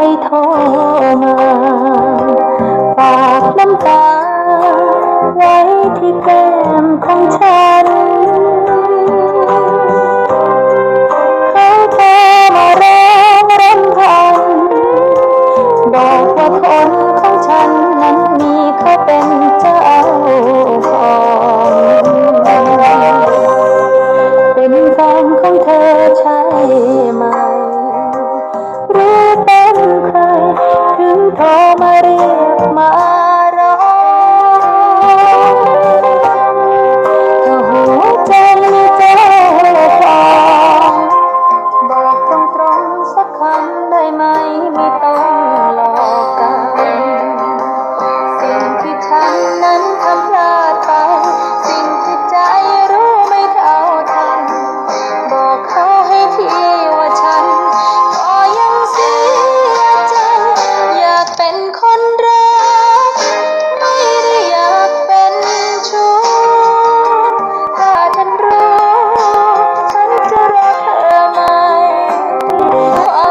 ใรโามฝากน้ำตา ไว้ที่แก้มของฉันเขาโทรมาร้องรำพันบอกว่าคนของฉันนั้นมีเขาเป็นเจ้า คนนั้นทำพลาดไปสิ่งที่ใจรู้ไม่เท่าทัน บอกเขาให้ทีว่าฉัน ก็ยังเสียใจ อยากเป็นคนรัก ไม่ได้อยากเป็นชู้ถ้าฉันรู้ ฉันจะรักเธอไหมควา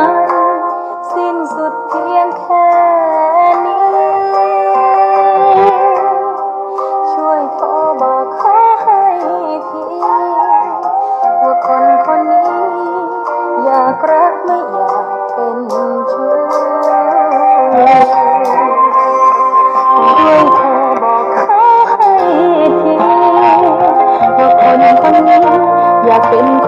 ัน สิ้นสุดเพียงแค่นี้ ช่วยโทรบอกขอให้ที ว่าคนคนนี้ อยากรักไม่อยากเป็นชู้ช่วยโทรบอกขอให้ที ว่าคนคนนี้อยากเป็น